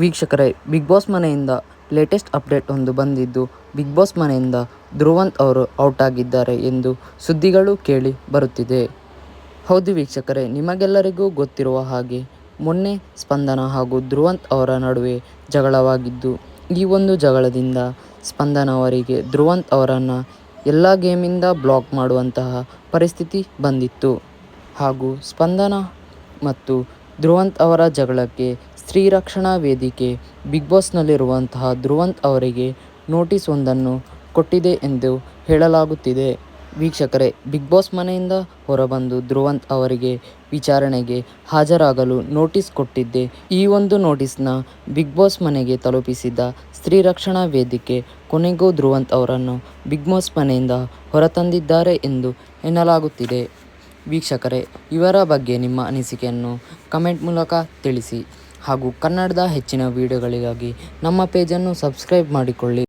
ವೀಕ್ಷಕರೇ big boss ಮನೆಯಿಂದ latest update ಒಂದು ಬಂದಿದ್ದು ಬಿಗ್ ಬಾಸ್ ಮನೆಯಿಂದ ಧ್ರುವಂತ್ ಅವರು ಔಟ್ ಆಗಿದ್ದಾರೆ ಎಂದು ಸುದ್ದಿಗಳು ಕೇಳಿ ಬರುತ್ತಿದೆ. ಹೌದು ವೀಕ್ಷಕರೇ, ನಿಮಗೆಲ್ಲರಿಗೂ ಗೊತ್ತಿರುವ ಹಾಗೆ ಮೊನ್ನೆ ಸ್ಪಂದನ ಹಾಗೂ ಧ್ರುವಂತ್ ಅವರ ನಡುವೆ ಜಗಳವಾಗಿದ್ದು, ಈ ಒಂದು ಜಗಳದಿಂದ ಸ್ಪಂದನ ಅವರಿಗೆ ಧ್ರುವಂತ್ ಅವರನ್ನು ಎಲ್ಲ ಗೇಮಿಂದ ಬ್ಲಾಕ್ ಮಾಡುವಂತಹ ಪರಿಸ್ಥಿತಿ ಬಂದಿತ್ತು. ಹಾಗೂ ಸ್ಪಂದನ ಮತ್ತು ಧ್ರುವಂತ್ ಅವರ ಜಗಳಕ್ಕೆ, ಸ್ತ್ರೀ ರಕ್ಷಣಾ ವೇದಿಕೆ, ಬಿಗ್ ಬಾಸ್ನಲ್ಲಿರುವಂತಹ ಧ್ರುವಂತ್ ಅವರಿಗೆ ನೋಟಿಸ್ ಒಂದನ್ನು ಕೊಟ್ಟಿದೆ ಎಂದು ಹೇಳಲಾಗುತ್ತಿದೆ. ವೀಕ್ಷಕರೇ, ಬಿಗ್ ಬಾಸ್ ಮನೆಯಿಂದ ಹೊರಬಂದು ಧ್ರುವಂತ್ ಅವರಿಗೆ ವಿಚಾರಣೆಗೆ ಹಾಜರಾಗಲು ನೋಟಿಸ್ ಕೊಟ್ಟಿದ್ದೆ. ಈ ಒಂದು ನೋಟಿಸ್ನ ಬಿಗ್ ಬಾಸ್ ಮನೆಗೆ ತಲುಪಿಸಿದ ಸ್ತ್ರೀ ರಕ್ಷಣಾ ವೇದಿಕೆ ಕೊನೆಗೂ ಧ್ರುವಂತ್ ಅವರನ್ನು ಬಿಗ್ ಬಾಸ್ ಮನೆಯಿಂದ ಹೊರತಂದಿದ್ದಾರೆ ಎಂದು ಎನ್ನಲಾಗುತ್ತಿದೆ. ವೀಕ್ಷಕರೇ, ಇವರ ಬಗ್ಗೆ ನಿಮ್ಮ ಅನಿಸಿಕೆಯನ್ನು ಕಮೆಂಟ್ ಮೂಲಕ ತಿಳಿಸಿ. ಹಾಗೂ ಕನ್ನಡದ ಹೆಚ್ಚಿನ ವಿಡಿಯೋಗಳಿಗಾಗಿ ನಮ್ಮ ಪೇಜನ್ನು ಸಬ್ಸ್ಕ್ರೈಬ್ ಮಾಡಿಕೊಳ್ಳಿ.